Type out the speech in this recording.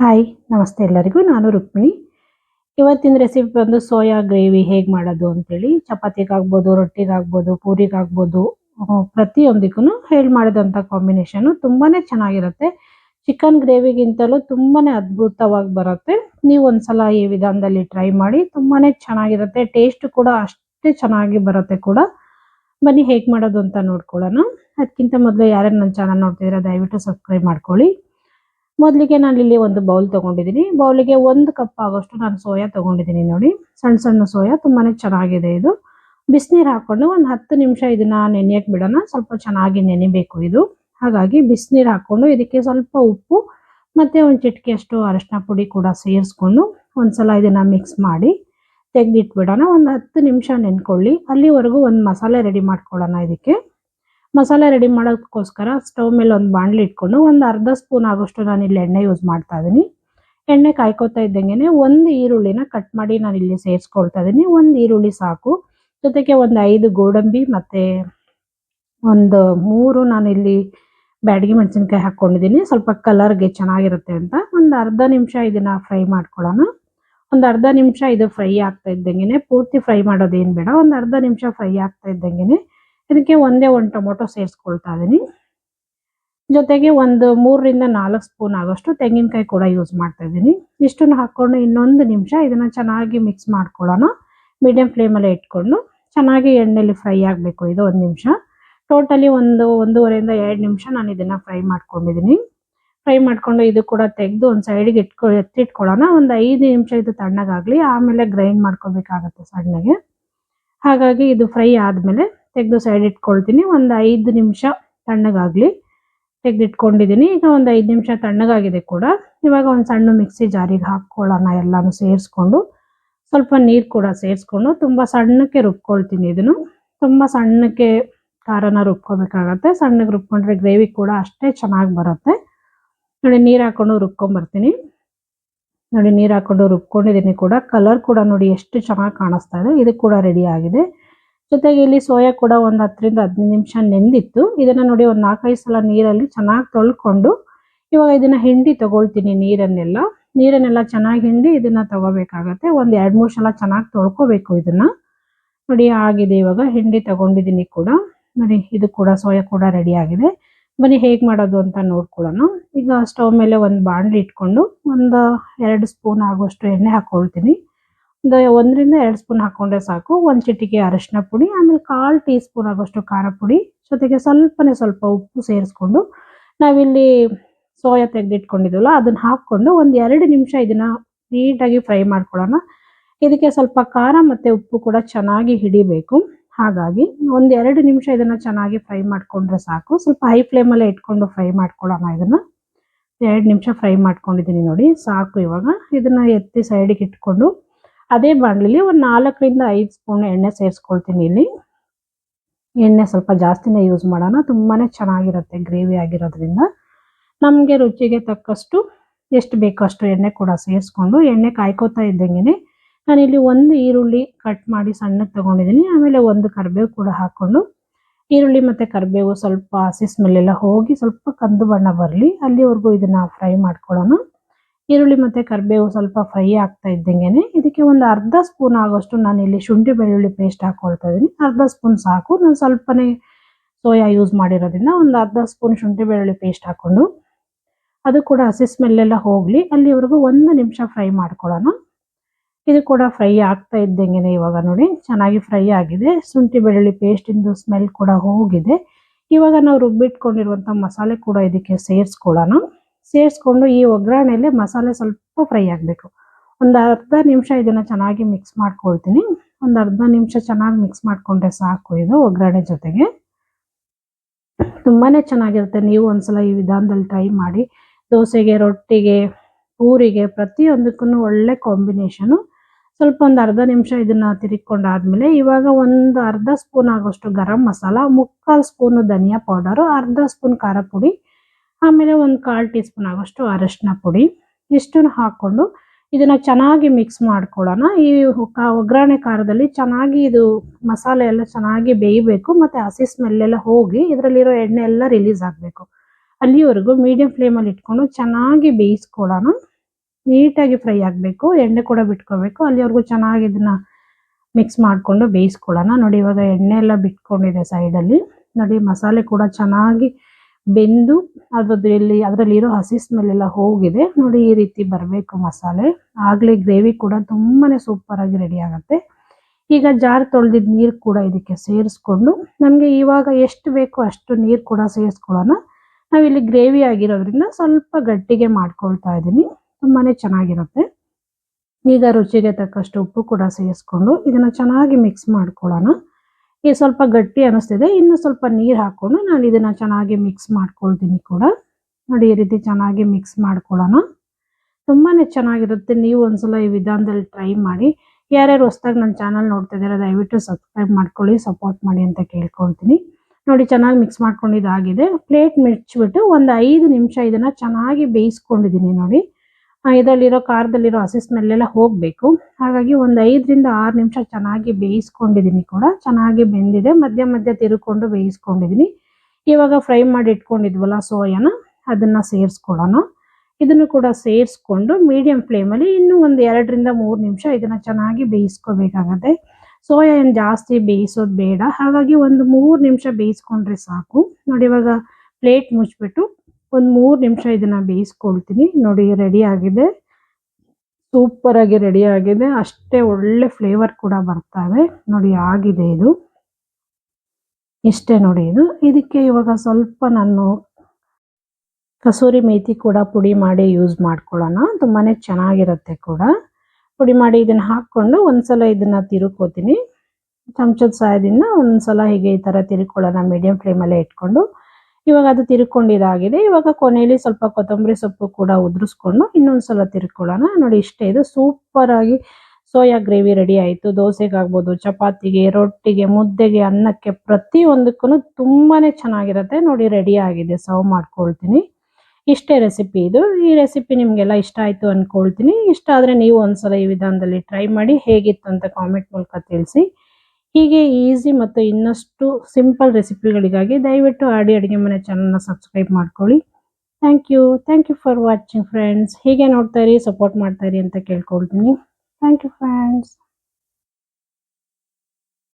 Hi ನಮಸ್ತೆ ಎಲ್ಲರಿಗೂ. ನಾನು ರುಕ್ಮಿಣಿ. ಇವತ್ತಿನ ರೆಸಿಪಿ ಬಂದು ಸೋಯಾ ಗ್ರೇವಿ ಹೇಗೆ ಮಾಡೋದು ಅಂತೇಳಿ, ಚಪಾತಿಗಾಗ್ಬೋದು, ರೊಟ್ಟಿಗಾಗ್ಬೋದು, ಪೂರಿಗಾಗ್ಬೋದು ಪ್ರತಿಯೊಂದಕ್ಕೂ ಹೇಳಿ ಮಾಡಿದಂಥ ಕಾಂಬಿನೇಷನು ತುಂಬಾನೇ ಚೆನ್ನಾಗಿರುತ್ತೆ. ಚಿಕನ್ ಗ್ರೇವಿಗಿಂತಲೂ ತುಂಬಾನೇ ಅದ್ಭುತವಾಗಿ ಬರುತ್ತೆ. ನೀವು ಒಂದ್ಸಲ ಈ ವಿಧಾನದಲ್ಲಿ ಟ್ರೈ ಮಾಡಿ ತುಂಬಾನೇ ಚೆನ್ನಾಗಿರುತ್ತೆ. ಟೇಸ್ಟ್ ಕೂಡ ಅಷ್ಟೇ ಚೆನ್ನಾಗಿ ಬರುತ್ತೆ ಕೂಡ. ಬನ್ನಿ ಹೇಗೆ ಮಾಡೋದು ಅಂತ ನೋಡ್ಕೊಳ್ಳೋಣ. ಅದಕ್ಕಿಂತ ಮೊದಲು ಯಾರ್ಯಾರು ನನ್ನ ಚಾನಲ್ ನೋಡ್ತಿದ್ರೆ ದಯವಿಟ್ಟು ಸಬ್ಸ್ಕ್ರೈಬ್ ಮಾಡ್ಕೊಳ್ಳಿ. ಮೊದಲಿಗೆ ನಾನು ಇಲ್ಲಿ ಒಂದು ಬೌಲ್ ತಗೊಂಡಿದ್ದೀನಿ ಬೌಲಿಗೆ ಒಂದು ಕಪ್ ಆಗೋಷ್ಟು ನಾನು ಸೋಯಾ ತಗೊಂಡಿದ್ದೀನಿ ನೋಡಿ. ಸಣ್ಣ ಸಣ್ಣ ಸೋಯಾ ತುಂಬಾನೇ ಚೆನ್ನಾಗಿದೆ ಇದು. ಬಿಸಿನೀರು ಹಾಕೊಂಡು ಒಂದು ಹತ್ತು ನಿಮಿಷ ಇದನ್ನ ನೆನೆಯಕ್ಕೆ ಬಿಡೋಣ. ಸ್ವಲ್ಪ ಚೆನ್ನಾಗಿ ನೆನಿಬೇಕು ಇದು. ಹಾಗಾಗಿ ಬಿಸಿನೀರು ಹಾಕೊಂಡು ಇದಕ್ಕೆ ಸ್ವಲ್ಪ ಉಪ್ಪು ಮತ್ತೆ ಒಂದು ಚಿಟಿಕೆಯಷ್ಟು ಅರಶಿನ ಪುಡಿ ಕೂಡ ಸೇರಿಸ್ಕೊಂಡು ಒಂದ್ಸಲ ಇದನ್ನ ಮಿಕ್ಸ್ ಮಾಡಿ ತೆಗೆದಿಟ್ಬಿಡೋಣ. ಒಂದು ಹತ್ತು ನಿಮಿಷ ನೆನ್ಕೊಳ್ಳಿ. ಅಲ್ಲಿವರೆಗೂ ಒಂದು ಮಸಾಲೆ ರೆಡಿ ಮಾಡ್ಕೊಳ್ಳೋಣ ಇದಕ್ಕೆ. ಮಸಾಲೆ ರೆಡಿ ಮಾಡೋದಕ್ಕೋಸ್ಕರ ಸ್ಟವ್ ಮೇಲೆ ಒಂದು ಬಾಣಲಿ ಇಟ್ಕೊಂಡು ಒಂದು ಅರ್ಧ ಸ್ಪೂನ್ ಆಗೋಷ್ಟು ನಾನು ಇಲ್ಲಿ ಎಣ್ಣೆ ಯೂಸ್ ಮಾಡ್ತಾ ಇದ್ದೀನಿ. ಎಣ್ಣೆ ಕಾಯ್ಕೋತಾ ಇದ್ದಂಗೆ ಒಂದು ಈರುಳ್ಳಿನ ಕಟ್ ಮಾಡಿ ನಾನು ಇಲ್ಲಿ ಸೇರಿಸ್ಕೊಳ್ತಾ ಇದ್ದೀನಿ. ಒಂದು ಈರುಳ್ಳಿ ಸಾಕು. ಜೊತೆಗೆ ಒಂದು ಐದು ಗೋಡಂಬಿ ಮತ್ತು ಒಂದು ಮೂರು ನಾನು ಇಲ್ಲಿ ಬ್ಯಾಡಗಿ ಮೆಣಸಿನ್ಕಾಯಿ ಹಾಕ್ಕೊಂಡಿದ್ದೀನಿ. ಸ್ವಲ್ಪ ಕಲರ್ಗೆ ಚೆನ್ನಾಗಿರುತ್ತೆ ಅಂತ ಒಂದು ಅರ್ಧ ನಿಮಿಷ ಇದನ್ನು ಫ್ರೈ ಮಾಡ್ಕೊಳ್ಳೋಣ. ಒಂದು ಅರ್ಧ ನಿಮಿಷ ಇದು ಫ್ರೈ ಆಗ್ತಾ ಇದ್ದಂಗೆ ಪೂರ್ತಿ ಫ್ರೈ ಮಾಡೋದೇನು ಬೇಡ. ಒಂದು ಅರ್ಧ ನಿಮಿಷ ಫ್ರೈ ಆಗ್ತಾ ಇದ್ದಂಗೆನೆ ಇದಕ್ಕೆ ಒಂದೇ ಒಂದು ಟೊಮೊಟೊ ಸೇರಿಸ್ಕೊಳ್ತಾ ಇದ್ದೀನಿ ಜೊತೆಗೆ ಒಂದು ಮೂರರಿಂದ ನಾಲ್ಕು ಸ್ಪೂನ್ ಆಗೋಷ್ಟು ತೆಂಗಿನಕಾಯಿ ಕೂಡ ಯೂಸ್ ಮಾಡ್ತಾ ಇದ್ದೀನಿ ಇಷ್ಟನ್ನು ಹಾಕ್ಕೊಂಡು ಇನ್ನೊಂದು ನಿಮಿಷ ಇದನ್ನು ಚೆನ್ನಾಗಿ ಮಿಕ್ಸ್ ಮಾಡ್ಕೊಳ್ಳೋಣ. ಮೀಡಿಯಂ ಫ್ಲೇಮಲ್ಲೇ ಇಟ್ಕೊಂಡು ಚೆನ್ನಾಗಿ ಎಣ್ಣೆಯಲ್ಲಿ ಫ್ರೈ ಆಗಬೇಕು ಇದು ಒಂದು ನಿಮಿಷ. ಟೋಟಲಿ ಒಂದು ಒಂದೂವರೆಯಿಂದ ಎರಡು ನಿಮಿಷ ನಾನು ಇದನ್ನು ಫ್ರೈ ಮಾಡ್ಕೊಂಡಿದ್ದೀನಿ ಫ್ರೈ ಮಾಡಿಕೊಂಡು ಇದು ಕೂಡ ತೆಗೆದು ಒಂದು ಸೈಡಿಗೆ ಇಟ್ಕೊ, ಎತ್ತಿಟ್ಕೊಳ್ಳೋಣ. ಒಂದು ಐದು ನಿಮಿಷ ಇದು ತಣ್ಣಗಾಗಲಿ, ಆಮೇಲೆ ಗ್ರೈಂಡ್ ಮಾಡ್ಕೋಬೇಕಾಗತ್ತೆ ಸಣ್ಣಗೆ. ಹಾಗಾಗಿ ಇದು ಫ್ರೈ ಆದಮೇಲೆ ತೆಗೆದು ಸೈಡ್ ಇಟ್ಕೊಳ್ತೀನಿ. ಒಂದು ಐದು ನಿಮಿಷ ತಣ್ಣಗಾಗಲಿ ತೆಗೆದಿಟ್ಕೊಂಡಿದ್ದೀನಿ ಈಗ ಒಂದು ಐದು ನಿಮಿಷ ತಣ್ಣಗಾಗಿದೆ ಕೂಡ. ಇವಾಗ ಒಂದು ಸಣ್ಣ ಮಿಕ್ಸಿ ಜಾರಿಗೆ ಹಾಕ್ಕೊಳ್ಳೋಣ ಎಲ್ಲಾನು ಸೇರಿಸ್ಕೊಂಡು. ಸ್ವಲ್ಪ ನೀರು ಕೂಡ ಸೇರಿಸ್ಕೊಂಡು ತುಂಬ ಸಣ್ಣಕ್ಕೆ ರುಬ್ಕೊಳ್ತೀನಿ ಇದನ್ನು. ತುಂಬ ಸಣ್ಣಕ್ಕೆ ಖಾರನ ರುಬ್ಕೋಬೇಕಾಗತ್ತೆ. ಸಣ್ಣಗೆ ರುಬ್ಕೊಂಡ್ರೆ ಗ್ರೇವಿ ಕೂಡ ಅಷ್ಟೇ ಚೆನ್ನಾಗಿ ಬರುತ್ತೆ. ನೋಡಿ, ನೀರು ಹಾಕ್ಕೊಂಡು ರುಬ್ಕೊಂಬರ್ತೀನಿ. ನೋಡಿ, ನೀರು ಹಾಕೊಂಡು ರುಬ್ಕೊಂಡಿದ್ದೀನಿ ಕೂಡ. ಕಲರ್ ಕೂಡ ನೋಡಿ ಎಷ್ಟು ಚೆನ್ನಾಗಿ ಕಾಣಿಸ್ತಾ ಇದೆ. ಇದು ಕೂಡ ರೆಡಿ ಆಗಿದೆ. ಜೊತೆಗೆ ಇಲ್ಲಿ ಸೋಯಾ ಕೂಡ ಒಂದು ಹತ್ತರಿಂದ ಹದಿನೈದು ನಿಮಿಷ ನೆಂದಿತ್ತು. ಇದನ್ನ ನೋಡಿ ಒಂದು ನಾಲ್ಕೈದು ಸಲ ನೀರಲ್ಲಿ ಚೆನ್ನಾಗಿ ತೊಳ್ಕೊಂಡು ಇವಾಗ ಇದನ್ನ ಹಿಂಡಿ ತಗೊಳ್ತೀನಿ ನೀರನ್ನೆಲ್ಲ. ನೀರನ್ನೆಲ್ಲ ಚೆನ್ನಾಗಿ ಹಿಂಡಿ ಇದನ್ನ ತಗೋಬೇಕಾಗತ್ತೆ. ಒಂದು ಎರಡು ಮೂರು ಸಲ ಚೆನ್ನಾಗಿ ತೊಳ್ಕೊಬೇಕು ಇದನ್ನ. ನೋಡಿ ಆಗಿದೆ ಇವಾಗ, ಹಿಂಡಿ ತಗೊಂಡಿದ್ದೀನಿ ಕೂಡ. ನೋಡಿ, ಇದು ಕೂಡ ಸೋಯಾ ಕೂಡ ರೆಡಿ ಆಗಿದೆ. ಬನ್ನಿ, ಹೇಗೆ ಮಾಡೋದು ಅಂತ ನೋಡ್ಕೊಳ್ಳೋಣ. ಈಗ ಸ್ಟವ್ ಮೇಲೆ ಒಂದು ಬಾಣಲಿ ಇಟ್ಕೊಂಡು ಒಂದು ಎರಡು ಸ್ಪೂನ್ ಆಗುವಷ್ಟು ಎಣ್ಣೆ ಹಾಕೊಳ್ತೀನಿ. ಒಂದು ಒಂದರಿಂದ ಎರಡು ಸ್ಪೂನ್ ಹಾಕೊಂಡ್ರೆ ಸಾಕು. ಒಂದು ಚಿಟಿಕೆ ಅರಶಿನ ಪುಡಿ, ಆಮೇಲೆ ಕಾಲು ಟೀ ಸ್ಪೂನ್ ಆಗೋಷ್ಟು ಖಾರ ಪುಡಿ, ಜೊತೆಗೆ ಸ್ವಲ್ಪನೇ ಸ್ವಲ್ಪ ಉಪ್ಪು ಸೇರಿಸ್ಕೊಂಡು ನಾವಿಲ್ಲಿ ಸೋಯಾ ತೆಗೆದಿಟ್ಕೊಂಡಿದ್ವಲ್ಲ, ಅದನ್ನ ಹಾಕ್ಕೊಂಡು ಒಂದು ಎರಡು ನಿಮಿಷ ಇದನ್ನ ನೀಟಾಗಿ ಫ್ರೈ ಮಾಡ್ಕೊಳ್ಳೋಣ. ಇದಕ್ಕೆ ಸ್ವಲ್ಪ ಖಾರ ಮತ್ತೆ ಉಪ್ಪು ಕೂಡ ಚೆನ್ನಾಗಿ ಹಿಡಿಬೇಕು. ಹಾಗಾಗಿ ಒಂದು ಎರಡು ನಿಮಿಷ ಇದನ್ನ ಚೆನ್ನಾಗಿ ಫ್ರೈ ಮಾಡ್ಕೊಂಡ್ರೆ ಸಾಕು. ಸ್ವಲ್ಪ ಹೈ ಫ್ಲೇಮಲ್ಲೇ ಇಟ್ಕೊಂಡು ಫ್ರೈ ಮಾಡ್ಕೊಳ್ಳೋಣ ಇದನ್ನ. ಎರಡು ನಿಮಿಷ ಫ್ರೈ ಮಾಡ್ಕೊಂಡಿದ್ದೀನಿ ನೋಡಿ, ಸಾಕು ಇವಾಗ. ಇದನ್ನ ಎತ್ತಿ ಸೈಡಿಗೆ ಇಟ್ಕೊಂಡು ಅದೇ ಬಾಣಲಿಲಿ ಒಂದು ನಾಲ್ಕರಿಂದ ಐದು ಸ್ಪೂನ್ ಎಣ್ಣೆ ಸೇರಿಸ್ಕೊಳ್ತೀನಿ ಇಲ್ಲಿ. ಎಣ್ಣೆ ಸ್ವಲ್ಪ ಜಾಸ್ತಿನೇ ಯೂಸ್ ಮಾಡೋಣ. ತುಂಬಾ ಚೆನ್ನಾಗಿರುತ್ತೆ, ಗ್ರೇವಿ ಆಗಿರೋದ್ರಿಂದ. ನಮಗೆ ರುಚಿಗೆ ತಕ್ಕಷ್ಟು ಎಷ್ಟು ಬೇಕೋ ಅಷ್ಟು ಎಣ್ಣೆ ಕೂಡ ಸೇರಿಸ್ಕೊಂಡು ಎಣ್ಣೆ ಕಾಯ್ಕೋತಾ ಇದ್ದಂಗೆನೆ ನಾನಿಲ್ಲಿ ಒಂದು ಈರುಳ್ಳಿ ಕಟ್ ಮಾಡಿ ಸಣ್ಣಗೆ ತಗೊಂಡಿದ್ದೀನಿ ಆಮೇಲೆ ಒಂದು ಕರಿಬೇವು ಕೂಡ ಹಾಕ್ಕೊಂಡು ಈರುಳ್ಳಿ ಮತ್ತು ಕರಿಬೇವು ಸ್ವಲ್ಪ ಹಸಿ ಸ್ಮೆಲ್ಲೆಲ್ಲ ಹೋಗಿ ಸ್ವಲ್ಪ ಕಂದು ಬಣ್ಣ ಬರಲಿ. ಅಲ್ಲಿವರೆಗೂ ಇದನ್ನು ಫ್ರೈ ಮಾಡ್ಕೊಳ್ಳೋಣ. ಈರುಳ್ಳಿ ಮತ್ತೆ ಕರಿಬೇವು ಸ್ವಲ್ಪ ಫ್ರೈ ಆಗ್ತಾ ಇದ್ದಂಗೆನೆ. ಇದಕ್ಕೆ ಒಂದು ಅರ್ಧ ಸ್ಪೂನ್ ಆಗೋಷ್ಟು ನಾನು ಇಲ್ಲಿ ಶುಂಠಿ ಬೆಳ್ಳುಳ್ಳಿ ಪೇಸ್ಟ್ ಹಾಕೊಳ್ತಾ ಇದ್ದೀನಿ. ಅರ್ಧ ಸ್ಪೂನ್ ಸಾಕು. ನಾನು ಸ್ವಲ್ಪನೇ ಸೋಯಾ ಯೂಸ್ ಮಾಡಿರೋದ್ರಿಂದ ಒಂದು ಅರ್ಧ ಸ್ಪೂನ್ ಶುಂಠಿ ಬೆಳ್ಳುಳ್ಳಿ ಪೇಸ್ಟ್ ಹಾಕೊಂಡು ಅದು ಕೂಡ ಹಸಿ ಸ್ಮೆಲ್ ಹೋಗಲಿ ಹೋಗ್ಲಿ. ಅಲ್ಲಿವರೆಗೂ ಒಂದು ನಿಮಿಷ ಫ್ರೈ ಮಾಡ್ಕೊಳ್ಳೋಣ. ಇದು ಕೂಡ ಫ್ರೈ ಆಗ್ತಾ ಇದ್ದಂಗೆನೆ ಇವಾಗ ನೋಡಿ. ಚೆನ್ನಾಗಿ ಫ್ರೈ ಆಗಿದೆ. ಶುಂಠಿ ಬೆಳ್ಳುಳ್ಳಿ ಪೇಸ್ಟಿಂದು ಸ್ಮೆಲ್ ಕೂಡ ಹೋಗಿದೆ. ಇವಾಗ ನಾವು ರುಬ್ಬಿಟ್ಕೊಂಡಿರುವಂಥ ಮಸಾಲೆ ಕೂಡ ಇದಕ್ಕೆ ಸೇರಿಸ್ಕೊಳ್ಳೋಣ. ಸೇರಿಸ್ಕೊಂಡು ಈ ಒಗ್ಗರಣೆಯಲ್ಲಿ ಮಸಾಲೆ ಸ್ವಲ್ಪ ಫ್ರೈ ಆಗಬೇಕು. ಒಂದು ಅರ್ಧ ನಿಮಿಷ ಇದನ್ನು ಚೆನ್ನಾಗಿ ಮಿಕ್ಸ್ ಮಾಡ್ಕೊಳ್ತೀನಿ. ಒಂದು ಅರ್ಧ ನಿಮಿಷ ಚೆನ್ನಾಗಿ ಮಿಕ್ಸ್ ಮಾಡಿಕೊಂಡ್ರೆ ಸಾಕು ಇದು ಒಗ್ಗರಣೆ ಜೊತೆಗೆ. ತುಂಬಾ ಚೆನ್ನಾಗಿರುತ್ತೆ. ನೀವು ಒಂದ್ಸಲ ಈ ವಿಧಾನದಲ್ಲಿ ಟ್ರೈ ಮಾಡಿ, ದೋಸೆಗೆ, ರೊಟ್ಟಿಗೆ, ಪೂರಿಗೆ ಪ್ರತಿಯೊಂದಕ್ಕೂ ಒಳ್ಳೆ ಕಾಂಬಿನೇಷನು ಸ್ವಲ್ಪ ಒಂದು ಅರ್ಧ ನಿಮಿಷ ಇದನ್ನು ತಿರುಗಿಕೊಂಡಾದ್ಮೇಲೆ ಇವಾಗ ಒಂದು ಅರ್ಧ ಸ್ಪೂನ್ ಆಗೋಷ್ಟು ಗರಂ ಮಸಾಲ, ಮುಕ್ಕಾಲು ಸ್ಪೂನು ಧನಿಯಾ ಪೌಡರು ಅರ್ಧ ಸ್ಪೂನ್ ಖಾರ ಪುಡಿ ಆಮೇಲೆ ಒಂದು ಕಾಲು ಟೀ ಸ್ಪೂನ್ ಆಗೋಷ್ಟು ಅರಶಿನ ಪುಡಿ, ಇಷ್ಟನ್ನು ಹಾಕ್ಕೊಂಡು ಇದನ್ನ ಚೆನ್ನಾಗಿ ಮಿಕ್ಸ್ ಮಾಡ್ಕೊಳ್ಳೋಣ. ಈ ಒಗ್ಗರಣೆ ಖಾರದಲ್ಲಿ ಚೆನ್ನಾಗಿ ಇದು ಮಸಾಲೆ ಎಲ್ಲ ಚೆನ್ನಾಗಿ ಬೇಯಬೇಕು, ಮತ್ತೆ ಹಸಿ ಸ್ಮೆಲ್ ಎಲ್ಲ ಹೋಗಿ ಇದರಲ್ಲಿರೋ ಎಣ್ಣೆ ಎಲ್ಲ ರಿಲೀಸ್ ಆಗಬೇಕು. ಅಲ್ಲಿವರೆಗೂ ಮೀಡಿಯಂ ಫ್ಲೇಮಲ್ಲಿ ಇಟ್ಕೊಂಡು ಚೆನ್ನಾಗಿ ಬೇಯಿಸ್ಕೊಳ್ಳೋಣ. ನೀಟಾಗಿ ಫ್ರೈ ಆಗಬೇಕು, ಎಣ್ಣೆ ಕೂಡ ಬಿಟ್ಕೋಬೇಕು ಅಲ್ಲಿವರೆಗೂ ಚೆನ್ನಾಗಿ ಇದನ್ನ ಮಿಕ್ಸ್ ಮಾಡಿಕೊಂಡು ಬೇಯಿಸ್ಕೊಳ್ಳೋಣ. ನೋಡಿ ಇವಾಗ ಎಣ್ಣೆ ಎಲ್ಲ ಬಿಟ್ಕೊಂಡಿದೆ ಸೈಡಲ್ಲಿ ನೋಡಿ ಮಸಾಲೆ ಕೂಡ ಚೆನ್ನಾಗಿ ಬೆಂದು ಅದ್ರಲ್ಲಿ ಅದರಲ್ಲಿ ಅದರಲ್ಲಿರೋ ಹಸಿ ಸ್ಮೆಲ್ ಎಲ್ಲ ಹೋಗಿದೆ. ನೋಡಿ, ಈ ರೀತಿ ಬರಬೇಕು ಮಸಾಲೆ. ಆಗಲೇ ಗ್ರೇವಿ ಕೂಡ ತುಂಬಾನೇ ಸೂಪರ್ ಆಗಿ ರೆಡಿ ಆಗುತ್ತೆ. ಈಗ ಜಾರ್ ತೊಳೆದಿದ್ದ ನೀರು ಕೂಡ ಇದಕ್ಕೆ ಸೇರಿಸ್ಕೊಂಡು, ನಮಗೆ ಇವಾಗ ಎಷ್ಟು ಬೇಕೋ ಅಷ್ಟು ನೀರು ಕೂಡ ಸೇರಿಸ್ಕೊಳ್ಳೋಣ. ನಾವಿಲ್ಲಿ ಗ್ರೇವಿ ಆಗಿರೋದ್ರಿಂದ ಸ್ವಲ್ಪ ಗಟ್ಟಿಗೆ ಮಾಡ್ಕೊಳ್ತಾ ಇದ್ದೀನಿ. ತುಂಬಾನೇ ಚೆನ್ನಾಗಿರುತ್ತೆ. ಈಗ ರುಚಿಗೆ ತಕ್ಕಷ್ಟು ಉಪ್ಪು ಕೂಡ ಸೇರಿಸ್ಕೊಂಡು ಇದನ್ನು ಚೆನ್ನಾಗಿ ಮಿಕ್ಸ್ ಮಾಡ್ಕೊಳ್ಳೋಣ. ಈ ಸ್ವಲ್ಪ ಗಟ್ಟಿ ಅನಿಸ್ತಿದೆ. ಇನ್ನು ಸ್ವಲ್ಪ ನೀರು ಹಾಕೊಂಡು ನಾನು ಇದನ್ನ ಚೆನ್ನಾಗಿ ಮಿಕ್ಸ್ ಮಾಡ್ಕೊಳ್ತೀನಿ ಕೂಡ. ನೋಡಿ, ಈ ರೀತಿ ಚೆನ್ನಾಗಿ ಮಿಕ್ಸ್ ಮಾಡ್ಕೊಳ್ಳೋಣ. ತುಂಬಾ ಚೆನ್ನಾಗಿರುತ್ತೆ. ನೀವು ಒಂದ್ಸಲ ಈ ವಿಧಾನದಲ್ಲಿ ಟ್ರೈ ಮಾಡಿ. ಯಾರ್ಯಾರು ಹೊಸ್ದಾಗಿ ನನ್ನ ಚಾನಲ್ ನೋಡ್ತಾ ಇದ್ದಾರೆ ದಯವಿಟ್ಟು ಸಬ್ಸ್ಕ್ರೈಬ್ ಮಾಡ್ಕೊಳ್ಳಿ ಸಪೋರ್ಟ್ ಮಾಡಿ ಅಂತ ಕೇಳ್ಕೊಳ್ತೀನಿ. ನೋಡಿ, ಚೆನ್ನಾಗಿ ಮಿಕ್ಸ್ ಮಾಡ್ಕೊಂಡಿದ್ದಾಗಿದೆ. ಪ್ಲೇಟ್ ಮಿರ್ಚಿಬಿಟ್ಟು ಒಂದು ಐದು ನಿಮಿಷ ಇದನ್ನ ಚೆನ್ನಾಗಿ ಬೇಯಿಸ್ಕೊಂಡಿದ್ದೀನಿ ನೋಡಿ. ಇದರಲ್ಲಿರೋ ಖಾರದಲ್ಲಿರೋ ಹಸಿ ಸ್ಮೆಲ್ ಎಲ್ಲ ಹೋಗಬೇಕು. ಹಾಗಾಗಿ ಒಂದು ಐದರಿಂದ ಆರು ನಿಮಿಷ ಚೆನ್ನಾಗಿ ಬೇಯಿಸ್ಕೊಂಡಿದ್ದೀನಿ ಕೂಡ. ಚೆನ್ನಾಗಿ ಬೆಂದಿದೆ. ಮಧ್ಯ ಮಧ್ಯ ತಿರುಕೊಂಡು ಬೇಯಿಸ್ಕೊಂಡಿದ್ದೀನಿ. ಇವಾಗ ಫ್ರೈ ಮಾಡಿ ಇಟ್ಕೊಂಡಿದ್ವಲ್ಲ ಸೋಯಾನ, ಅದನ್ನು ಸೇರಿಸ್ಕೊಳ್ಳೋಣ. ಇದನ್ನು ಕೂಡ ಸೇರಿಸ್ಕೊಂಡು ಮೀಡಿಯಂ ಫ್ಲೇಮಲ್ಲಿ ಇನ್ನೂ ಒಂದು ಎರಡರಿಂದ ಮೂರು ನಿಮಿಷ ಇದನ್ನು ಚೆನ್ನಾಗಿ ಬೇಯಿಸ್ಕೋಬೇಕಾಗತ್ತೆ. ಸೋಯಾ ಏನು ಜಾಸ್ತಿ ಬೇಯಿಸೋದು ಬೇಡ. ಹಾಗಾಗಿ ಒಂದು ಮೂರು ನಿಮಿಷ ಬೇಯಿಸ್ಕೊಂಡ್ರೆ ಸಾಕು. ನೋಡಿ ಇವಾಗ ಪ್ಲೇಟ್ ಮುಚ್ಚಿಬಿಟ್ಟು ಒಂದು ಮೂರು ನಿಮಿಷ ಇದನ್ನು ಬೇಯಿಸ್ಕೊಳ್ತೀನಿ. ನೋಡಿ ರೆಡಿ ಆಗಿದೆ. ಸೂಪರಾಗಿ ರೆಡಿ ಆಗಿದೆ. ಅಷ್ಟೇ ಒಳ್ಳೆ ಫ್ಲೇವರ್ ಕೂಡ ಬರ್ತವೆ. ನೋಡಿ, ಆಗಿದೆ ಇದು. ಇಷ್ಟೇ ನೋಡಿ ಇದು. ಇದಕ್ಕೆ ಇವಾಗ ಸ್ವಲ್ಪ ನಾನು ಕಸೂರಿ ಮೇಥಿ ಕೂಡ ಪುಡಿ ಮಾಡಿ ಯೂಸ್ ಮಾಡ್ಕೊಳ್ಳೋಣ. ತುಂಬಾ ಚೆನ್ನಾಗಿರುತ್ತೆ ಕೂಡ. ಪುಡಿ ಮಾಡಿ ಇದನ್ನ ಹಾಕ್ಕೊಂಡು ಒಂದ್ಸಲ ಇದನ್ನು ತಿರುಕೋತೀನಿ ಚಮಚದ ಸಹಾಯದಿಂದ ಒಂದ್ಸಲ ಹೀಗೆ ಈ ಥರ ತಿರುಕೊಳ್ಳೋಣ ಮೀಡಿಯಂ ಫ್ಲೇಮಲ್ಲೇ ಇಟ್ಕೊಂಡು. ಇವಾಗ ಅದು ತಿರ್ಕೊಂಡಿದಾಗಿದೆ. ಇವಾಗ ಕೊನೆಯಲ್ಲಿ ಸ್ವಲ್ಪ ಕೊತ್ತಂಬರಿ ಸೊಪ್ಪು ಕೂಡ ಉದುರಿಸ್ಕೊಂಡು ಇನ್ನೊಂದ್ಸಲ ತಿರ್ಕೊಳ್ಳೋಣ. ನೋಡಿ ಇಷ್ಟೇ, ಇದು ಸೂಪರ್ ಆಗಿ ಸೋಯಾ ಗ್ರೇವಿ ರೆಡಿ ಆಯಿತು. ದೋಸೆಗಾಗ್ಬೋದು ಚಪಾತಿಗೆ, ರೊಟ್ಟಿಗೆ, ಮುದ್ದೆಗೆ, ಅನ್ನಕ್ಕೆ ಪ್ರತಿಯೊಂದಕ್ಕೂ ತುಂಬಾನೇ ಚೆನ್ನಾಗಿರುತ್ತೆ. ನೋಡಿ ರೆಡಿ ಆಗಿದೆ ಸರ್ವ್ ಮಾಡ್ಕೊಳ್ತೀನಿ. ಇಷ್ಟೇ ರೆಸಿಪಿ ಇದು. ಈ ರೆಸಿಪಿ ನಿಮಗೆಲ್ಲ ಇಷ್ಟ ಆಯಿತು ಅಂದ್ಕೊಳ್ತೀನಿ ಇಷ್ಟ ಆದರೆ ನೀವು ಒಂದ್ಸಲ ಈ ವಿಧಾನದಲ್ಲಿ ಟ್ರೈ ಮಾಡಿ ಹೇಗಿತ್ತು ಅಂತ ಕಾಮೆಂಟ್ ಮೂಲಕ ತಿಳಿಸಿ. ಹೀಗೆ ಈಸಿ ಮತ್ತು ಇನ್ನಷ್ಟು ಸಿಂಪಲ್ ರೆಸಿಪಿಗಳಿಗಾಗಿ ದಯವಿಟ್ಟು ಆಡಿ ಅಡುಗೆ ಮನೆ ಚಾನಲ್ನ ಸಬ್ಸ್ಕ್ರೈಬ್ ಮಾಡ್ಕೊಳ್ಳಿ. Thank you thank you for watching friends ಹೀಗೆ ನೋಡ್ತಾ ಸಪೋರ್ಟ್ ಮಾಡ್ತಾ ಇರಿ ಅಂತ ಕೇಳ್ಕೊಳ್ತೀನಿ. Thank you friends